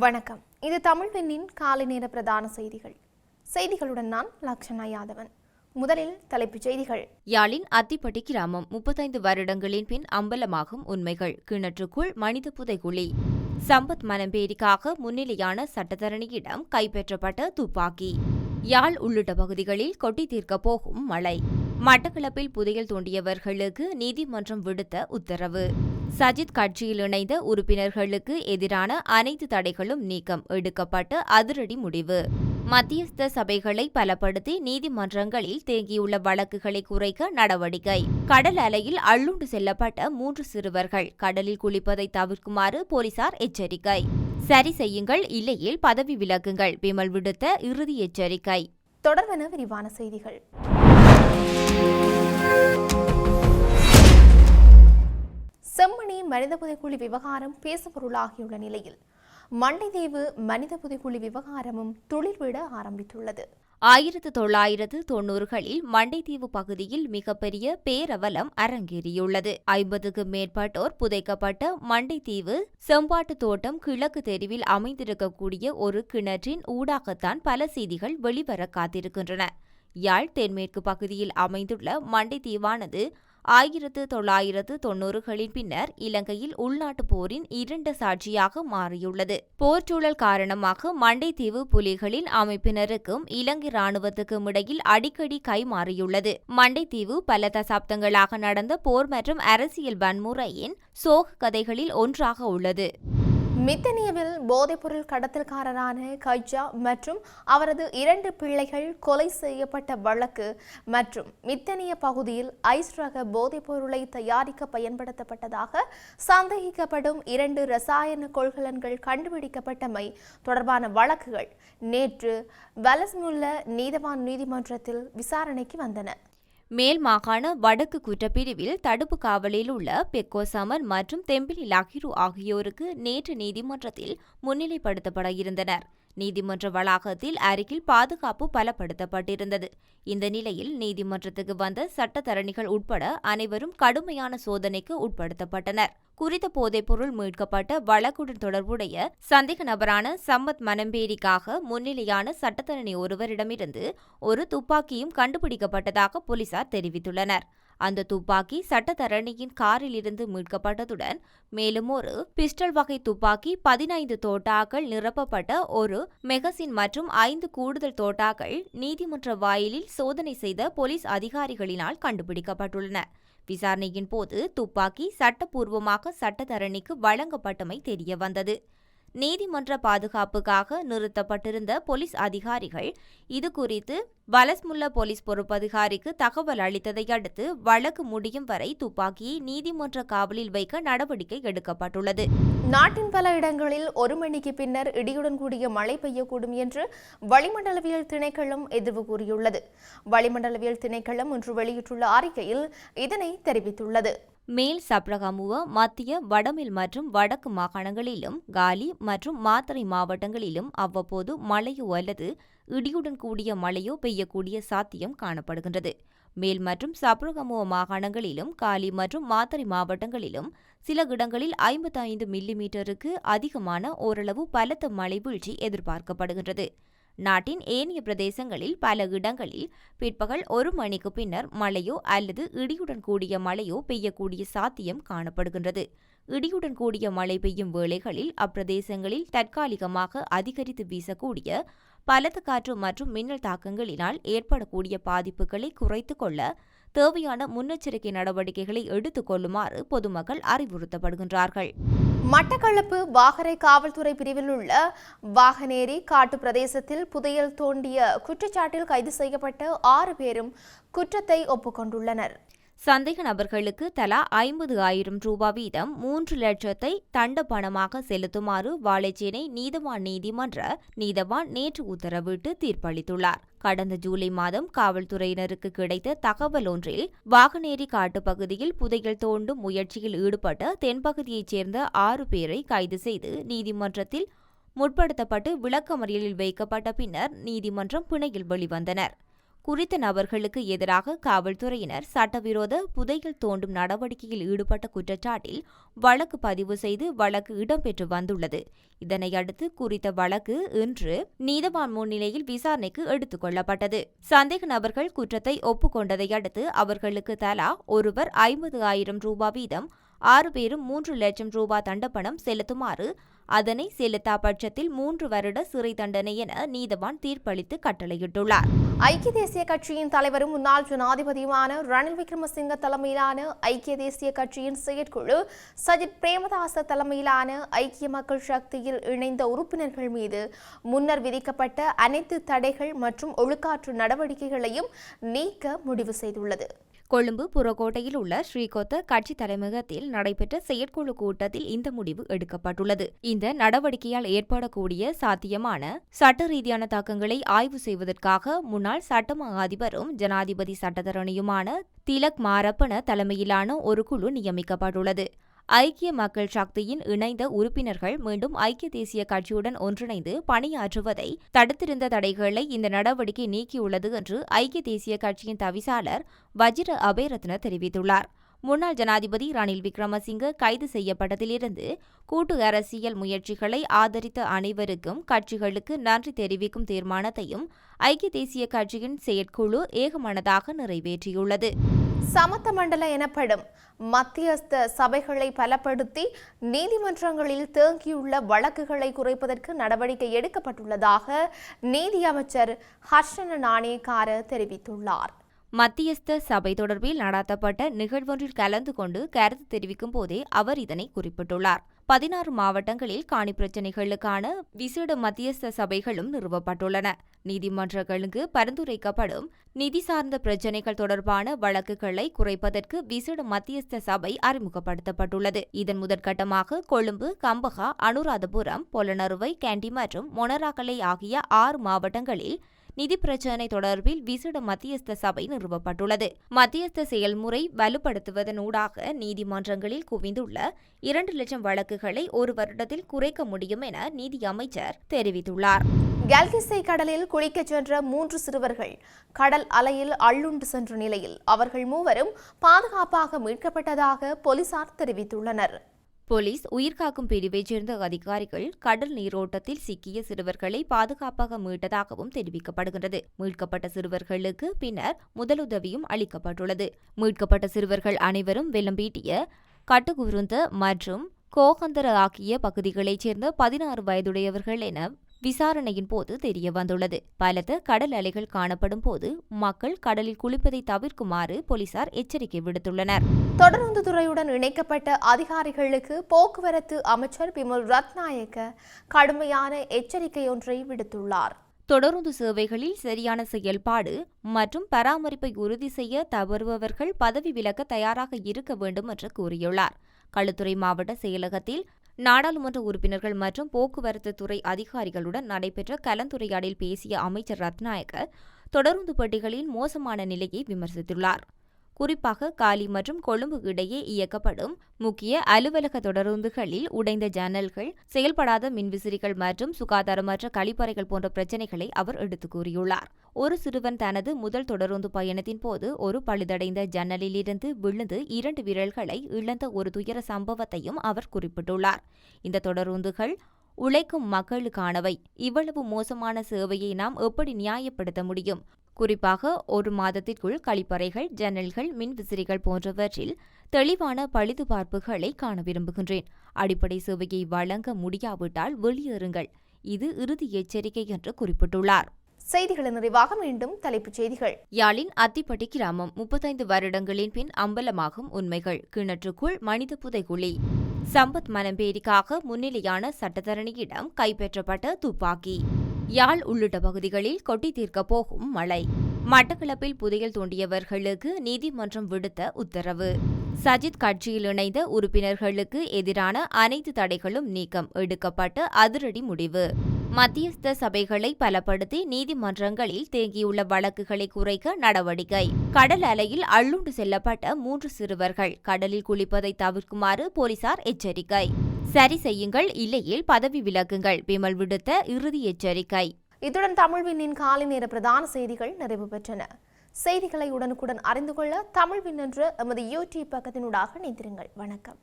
வணக்கம். இது தமிழ் பெண்ணின் காலை நேர பிரதான செய்திகள். செய்திகளுடன் நான் லக்ஷனா யாதவன். முதலில் தலைப்புச் செய்திகள். யாழின் அத்திப்பட்டி கிராமம் முப்பத்தைந்து வருடங்களின் பின் அம்பலமாகும் உண்மைகள். கிணற்றுக்குள் மனித புதைகுழி சம்பத் மனம்பேரிக்காக முன்னிலையான சட்டத்தரணியிடம் கைப்பற்றப்பட்ட துப்பாக்கி. யாழ் உள்ளிட்ட பகுதிகளில் கொட்டி தீர்க்கப் போகும் மழை. மட்டக்களப்பில் புதையல் தோண்டியவர்களுக்கு நீதிமன்றம் விடுத்த உத்தரவு. சஜித் கட்சியில் இணைந்த உறுப்பினர்களுக்கு எதிரான அனைத்து தடைகளும் நீக்கம் எடுக்கப்பட்ட அதிரடி முடிவு. மத்தியஸ்த சபைகளை பலப்படுத்தி நீதிமன்றங்களில் தேங்கியுள்ள வழக்குகளை குறைக்க நடவடிக்கை. கடல் அலையில் அள்ளுண்டு செல்லப்பட்ட மூன்று சிறுவர்கள் கடலில் குளிப்பதை தவிர்க்குமாறு போலீசார் எச்சரிக்கை. சரி செய்யுங்கள் இல்லையில் பதவி விலகுங்கள் விமல் விடுத்த இறுதி எச்சரிக்கை. தொடர்வென விரிவான செய்திகள். செம்மணி மனித புதைக்குழி விவகாரம் பேசுபொருளாகியுள்ள நிலையில் மண்டைதீவு மனித புதைக்குழி விவகாரமும் தொழில்விட ஆரம்பித்துள்ளது. ஆயிரத்து தொள்ளாயிரத்து தொன்னூறுகளில் மண்டைத்தீவு பகுதியில் மிகப்பெரிய பேரவலம் அரங்கேறியுள்ளது. ஐம்பதுக்கு மேற்பட்டோர் புதைக்கப்பட்ட மண்டைத்தீவு செம்பாட்டு தோட்டம் கிழக்கு தெருவில் அமைந்திருக்கக்கூடிய ஒரு கிணற்றின் ஊடாகத்தான் பல செய்திகள் வெளிவர காத்திருக்கின்றன. யாழ் தென்மேற்கு பகுதியில் அமைந்துள்ள மண்டைத்தீவானது ஆயிரத்து தொள்ளாயிரத்து தொன்னூறுகளின் பின்னர் இலங்கையில் உள்நாட்டுப் போரின் இரண்டு சாட்சியாக மாறியுள்ளது. போர்ச்சூழல் காரணமாக மண்டைத்தீவு புலிகளின் அமைப்பினருக்கும் இலங்கை ராணுவத்துக்கும் இடையில் அடிக்கடி கைமாறியுள்ளது மண்டைத்தீவு பல தசாப்தங்களாக நடந்த போர் மற்றும் அரசியல் வன்முறையின் சோக கதைகளில் ஒன்றாக உள்ளது. மித்தனியவில் போதைப்பொருள் கடத்தல்காரரான கைஜா மற்றும் அவரது இரண்டு பிள்ளைகள் கொலை செய்யப்பட்ட வழக்கு மற்றும் மித்தனிய பகுதியில் ஐஸ் ரக போதைப்பொருளை தயாரிக்க பயன்படுத்தப்பட்டதாக சந்தேகிக்கப்படும் இரண்டு ரசாயன கொள்கலன்கள் கண்டுபிடிக்கப்பட்டமை தொடர்பான வழக்குகள் நேற்று வலஸ்முல்ல நீதவான் நீதிமன்றத்தில் விசாரணைக்கு வந்தன. மேல் மாகாண வடக்கு குற்றப்பிரிவில் தடுப்பு காவலில் உள்ள பெக்கோ சமர் மற்றும் தெம்பிலி லாகிரு ஆகியோருக்கு நேற்று நீதிமன்றத்தில் முன்னிலைப்படுத்தப்பட இருந்தனர். நீதிமன்ற வளாகத்தில் அருகில் பாதுகாப்பு பலப்படுத்தப்பட்டிருந்தது. இந்த நிலையில் நீதிமன்றத்துக்கு வந்த சட்டத்தரணிகள் உட்பட அனைவரும் கடுமையான சோதனைக்கு உட்படுத்தப்பட்டனர். குறித்த போதைப்பொருள் மீட்கப்பட்ட வழக்குடன் தொடர்புடைய சந்தேக நபரான சம்மத் மனம்பேரிக்காக முன்னிலையான சட்டத்தரணி ஒருவரிடமிருந்து ஒரு துப்பாக்கியும் கண்டுபிடிக்கப்பட்டதாக போலீசார் தெரிவித்துள்ளனர். அந்த துப்பாக்கி சட்டத்தரணியின் காரில் இருந்து மீட்கப்பட்டதுடன் மேலும் ஒரு பிஸ்டல் வகை துப்பாக்கி பதினைந்து தோட்டாக்கள் நிரப்பப்பட்ட ஒரு மெகசின் மற்றும் ஐந்து கூடுதல் தோட்டாக்கள் நீதிமன்ற வாயிலில் சோதனை செய்த போலீஸ் அதிகாரிகளினால் கண்டுபிடிக்கப்பட்டுள்ளன. விசாரணையின் போது துப்பாக்கி சட்டப்பூர்வமாக சட்டத்தரணிக்கு வழங்கப்பட்டமை தெரியவந்தது. நீதிமன்ற பாதுகாப்புக்காக நிறுத்தப்பட்டிருந்த போலீஸ் அதிகாரிகள் இது குறித்து வலஸ்முல்ல போலீஸ் பொறுப்பதிகாரிக்கு தகவல் அளித்ததை அடுத்து வழக்கு முடியும் வரை துப்பாக்கியை நீதிமன்ற காவலில் வைக்க நடவடிக்கை எடுக்கப்பட்டுள்ளது. நாட்டின் பல இடங்களில் ஒரு மணிக்கு பின்னர் இடியுடன் கூடிய மழை பெய்யக்கூடும் என்று வளிமண்டலவியல் திணைக்களம் எதிர்வு கூறியுள்ளது. வளிமண்டலவியல் திணைக்களம் இன்று வெளியிட்டுள்ள அறிக்கையில் இதனை தெரிவித்துள்ளது. மேல் சப்ரகமுவ மத்திய வடமில் மற்றும் வடக்கு மாகாணங்களிலும் காலி மற்றும் மாத்தறை மாவட்டங்களிலும் அவ்வப்போது மழையோ அல்லது இடியுடன் கூடிய மழையோ பெய்யக்கூடிய சாத்தியம் காணப்படுகின்றது. மேல் மற்றும் சப்ரகமுவ மாகாணங்களிலும் காலி மற்றும் மாத்தறை மாவட்டங்களிலும் சில இடங்களில் ஐம்பத்தைந்து மில்லிமீட்டருக்கு அதிகமான ஓரளவு பலத்த மழை வீழ்ச்சி எதிர்பார்க்கப்படுகின்றது. நாட்டின் ஏனைய பிரதேசங்களில் பல இடங்களில் பிற்பகல் ஒரு மணிக்கு பின்னர் மழையோ அல்லது இடியுடன் கூடிய மழையோ பெய்யக்கூடிய சாத்தியம் காணப்படுகின்றது. இடியுடன் கூடிய மழை பெய்யும் வேளைகளில் அப்பிரதேசங்களில் தற்காலிகமாக அதிகரித்து வீசக்கூடிய பலத்த காற்று மற்றும் மின்னல் தாக்கங்களினால் ஏற்படக்கூடிய பாதிப்புகளை குறைத்துக் கொள்ள தேவையான முன்னெச்சரிக்கை நடவடிக்கைகளை எடுத்துக் கொள்ளுமாறு பொதுமக்கள் அறிவுறுத்தப்படுகின்றார்கள். மட்டக்களப்பு வாகரை காவல்துறை பிரிவில் உள்ள வாகனேரி காட்டு பிரதேசத்தில் புதையல் தோண்டிய குற்றச்சாட்டில் கைது செய்யப்பட்ட ஆறு பேரும் குற்றத்தை ஒப்புக்கொண்டுள்ளனர் சந்தேக நபர்களுக்கு தலா ஐம்பது ஆயிரம் ரூபாய் வீதம் மூன்று லட்சத்தை தண்ட பணமாக செலுத்துமாறு வாழைச்சேனை நீதவான் நீதிமன்ற நீதவான் நேற்று உத்தரவிட்டு தீர்ப்பளித்துள்ளார். கடந்த ஜூலை மாதம் காவல்துறையினருக்கு கிடைத்த தகவல் ஒன்றில் வாகனேரி காட்டு பகுதியில் புதையல் தோண்டும் முயற்சியில் ஈடுபட்ட தென்பகுதியைச் சேர்ந்த ஆறு பேரை கைது செய்து நீதிமன்றத்தில் முற்படுத்தப்பட்டு விளக்கமறியலில் வைக்கப்பட்ட பின்னர் நீதிமன்றம் பிணையில் வெளிவந்தனர். குறித்த நபர்களுக்கு எதிராக காவல்துறையினர் சட்டவிரோத புதையில் தோண்டும் நடவடிக்கையில் ஈடுபட்ட குற்றச்சாட்டில் வழக்கு பதிவு செய்து வழக்கு இடம்பெற்று வந்துள்ளது. இதனையடுத்து குறித்த வழக்கு இன்று நீதவான் முன்னிலையில் விசாரணைக்கு எடுத்துக் கொள்ளப்பட்டது. சந்தேக நபர்கள் குற்றத்தை ஒப்புக்கொண்டதை அடுத்து அவர்களுக்கு தலா ஒருவர் ஐம்பது ஆயிரம் ரூபாய் வீதம் ஆறு பேரும் மூன்று லட்சம் ரூபாய் தண்டப்பணம் செலுத்துமாறு அதனை செலுத்தா பட்சத்தில் மூன்று வருட சிறை தண்டனை என நீதவான் தீர்ப்பளித்து கட்டளையிட்டுள்ளார். ஐக்கிய தேசிய கட்சியின் தலைவரும் முன்னாள் ஜனாதிபதியுமான ரணில் விக்ரமசிங்க தலைமையிலான ஐக்கிய தேசிய கட்சியின் செயற்குழு சஜித் பிரேமதாச தலைமையிலான ஐக்கிய மக்கள் சக்தியில் இணைந்த உறுப்பினர்கள் மீது முன்னர் விதிக்கப்பட்ட அனைத்து தடைகள் மற்றும் ஒழுக்காற்று நடவடிக்கைகளையும் நீக்க முடிவு செய்துள்ளது. கொழும்பு புறக்கோட்டையில் உள்ள ஸ்ரீகொத்த கட்சி தலைமையகத்தில் நடைபெற்ற செயற்குழு கூட்டத்தில் இந்த முடிவு எடுக்கப்பட்டுள்ளது. இந்த நடவடிக்கையால் ஏற்படக்கூடிய சாத்தியமான சட்ட ரீதியான தாக்கங்களை ஆய்வு செய்வதற்காக முன்னாள் சட்டமா அதிபரும் ஜனாதிபதி சட்டத்தரணியுமான திலக் மாரப்பன தலைமையிலான ஒரு குழு நியமிக்கப்பட்டுள்ளது. ஐக்கிய மக்கள் சக்தியின் இணைந்த உறுப்பினர்கள் மீண்டும் ஐக்கிய தேசிய கட்சியுடன் ஒன்றிணைந்து பணியாற்றுவதை தடுத்திருந்த தடைகளை இந்த நடவடிக்கை நீக்கியுள்ளது என்று ஐக்கிய தேசிய கட்சியின் தவிசாளர் வஜிர அபேரத்ன தெரிவித்துள்ளார். முன்னாள் ஜனாதிபதி ரணில் விக்ரமசிங்க கைது செய்யப்பட்டதிலிருந்து கூட்டு அரசியல் முயற்சிகளை ஆதரித்த அனைவருக்கும் கட்சிகளுக்கு நன்றி தெரிவிக்கும் தீர்மானத்தையும் ஐக்கிய தேசிய கட்சியின் செயற்குழு ஏகமனதாக நிறைவேற்றியுள்ளது. சமத்த மண்டல எனப்படும் மத்தியஸ்த சபைகளை பலப்படுத்தி நீதிமன்றங்களில் தேங்கியுள்ள வழக்குகளை குறைப்பதற்கு நடவடிக்கை எடுக்கப்பட்டுள்ளதாக நீதி அமைச்சர் ஹர்ஷன நாணயக்கார தெரிவித்துள்ளார். மத்தியஸ்த சபை தொடர்பில் நடாத்தப்பட்ட நிகழ்வொன்றில் கலந்து கொண்டு கருத்து தெரிவிக்கும் போதே அவர் இதனை குறிப்பிட்டுள்ளார். பதினாறு மாவட்டங்களில் காணி பிரச்சினைகளுக்கான விசேட மத்தியஸ்த சபைகளும் நிறுவப்பட்டுள்ளன. நீதிமன்றங்களுக்கு பரிந்துரைக்கப்படும் நிதி சார்ந்த பிரச்சினைகள் தொடர்பான வழக்குகளை குறைப்பதற்கு விசேட மத்தியஸ்த சபை அறிமுகப்படுத்தப்பட்டுள்ளது. இதன் முதற்கட்டமாக கொழும்பு கம்பகா அனுராதபுரம் பொலனறுவை கேண்டி மற்றும் மொனராகலை ஆகிய ஆறு மாவட்டங்களில் நிதி பிரச்சினை தொடர்பில் விசேட மத்தியஸ்த சபை நிறுவப்பட்டுள்ளது. மத்தியஸ்த செயல்முறை வலுப்படுத்துவதனூடாக நீதிமன்றங்களில் குவிந்துள்ள இரண்டு லட்சம் வழக்குகளை ஒரு வருடத்தில் குறைக்க முடியும் என நீதி அமைச்சர் தெரிவித்துள்ளார். கல்கிசை கடலில் குளிக்கச் சென்ற மூன்று சிறுவர்கள் கடல் அலையில் அள்ளுண்டு சென்ற நிலையில் அவர்கள் மூவரும் பாதுகாப்பாக மீட்கப்பட்டதாக போலீசார் தெரிவித்துள்ளனர். போலீஸ் உயிர்காக்கும் பிரிவைச் சேர்ந்த அதிகாரிகள் கடல் நீரோட்டத்தில் சிக்கிய சிறுவர்களை பாதுகாப்பாக மீட்டதாகவும் தெரிவிக்கப்படுகிறது மீட்கப்பட்ட சிறுவர்களுக்கு பின்னர் முதலுதவியும் அளிக்கப்பட்டுள்ளது. மீட்கப்பட்ட சிறுவர்கள் அனைவரும் வெள்ளம்பீட்டிய கட்டுகுருந்த மற்றும் கோகந்தர ஆகிய பகுதிகளைச் சேர்ந்த பதினாறு வயதுடையவர்கள் என விசாரணையின் போது தெரிய வந்துள்ளது பலத்த கடல் அலைகள் காணப்படும் போது மக்கள் கடலில் குளிப்பதை தவிர்க்குமாறு போலீசார் எச்சரிக்கை விடுத்துள்ளனர். தொடருந்து துறையுடன் இணைக்கப்பட்ட அதிகாரிகளுக்கு போக்குவரத்து அமைச்சர் பிமல் ரத்நாயக்க கடுமையான எச்சரிக்கை ஒன்றை விடுத்துள்ளார். தொடருந்து சேவைகளில் சரியான செயல்பாடு மற்றும் பராமரிப்பை உறுதி செய்ய தவறுபவர்கள் பதவி விலக தயாராக இருக்க வேண்டும் என்று கூறியுள்ளார். களுத்துறை மாவட்ட செயலகத்தில் நாடாளுமன்ற உறுப்பினர்கள் மற்றும் போக்குவரத்து துறை அதிகாரிகளுடன் நடைபெற்ற கலந்துரையாடலில் பேசிய அமைச்சர் ரத்நாயக்க தொடருந்து பெட்டிகளின் மோசமான நிலையை விமர்சித்துள்ளார். குறிப்பாக காலி மற்றும் கொழும்பு இடையே இயக்கப்படும் முக்கிய அலுவலக தொடருந்துகளில் உடைந்த ஜன்னல்கள் செயல்படாத மின்விசிறிகள் மற்றும் சுகாதாரமற்ற கழிப்பறைகள் போன்ற பிரச்சினைகளை அவர் எடுத்து கூறியுள்ளார். ஒரு சிறுவன் தனது முதல் தொடருந்து பயணத்தின் போது ஒரு பழுதடைந்த ஜன்னலிலிருந்து விழுந்து இரண்டு விரல்களை இழந்த ஒரு துயர சம்பவத்தையும் அவர் குறிப்பிட்டுள்ளார். இந்த தொடருந்துகள் உழைக்கும் மக்களுக்கானவை. இவ்வளவு மோசமான சேவையை நாம் எப்படி நியாயப்படுத்த முடியும்? குறிப்பாக ஒரு மாதத்திற்குள் கழிப்பறைகள் ஜன்னல்கள் மின்விசிறிகள் போன்றவற்றில் தெளிவான பழுதுபார்ப்புகளை காண விரும்புகின்றேன். அடிப்படை சேவையை வழங்க முடியாவிட்டால் வெளியேறுங்கள். இது இறுதி எச்சரிக்கை என்று குறிப்பிட்டுள்ளார். செய்திகளின் நிறைவாக மீண்டும் தலைப்புச் செய்திகள். யாழின் அத்திப்பட்டி கிராமம் முப்பத்தைந்து வருடங்களின் பின் அம்பலமாகும் உண்மைகள். கிணற்றுக்குள் மனித புதைகுழி. சம்பத் மனம்பேரிக்காக முன்னிலையான சட்டத்தரணியிடம் கைப்பற்றப்பட்ட துப்பாக்கி. யாழ் உள்ளிட்ட பகுதிகளில் கொட்டி தீர்க்கப் போகும் மழை. மட்டக்களப்பில் புதையல் தோண்டியவர்களுக்கு நீதிமன்றம் விடுத்த உத்தரவு. சஜித் கட்சியில் இணைந்த உறுப்பினர்களுக்கு எதிரான அனைத்து தடைகளும் நீக்கம் எடுக்கப்பட்ட அதிரடி முடிவு. மத்தியஸ்த சபைகளை பலப்படுத்தி நீதிமன்றங்களில் தேங்கியுள்ள வழக்குகளை குறைக்க நடவடிக்கை. கடல் அலையில் அள்ளுண்டு செல்லப்பட்ட மூன்று சிறுவர்கள் கடலில் குளிப்பதை தவிர்க்குமாறு போலீசார் எச்சரிக்கை. சரி செய்யுங்கள் இல்லையேல் பதவி விலகுங்கள். விமல் விடுத்த இறுதி எச்சரிக்கை. இத்துடன் தமிழ்வினின் காலை நேர பிரதான செய்திகள் நிறைவு பெற்றன. செய்திகளை உடனுக்குடன் அறிந்து கொள்ள தமிழ்வின் என்ற எமது யூடியூப் பக்கத்தினூடாக இணைந்திருங்கள். வணக்கம்.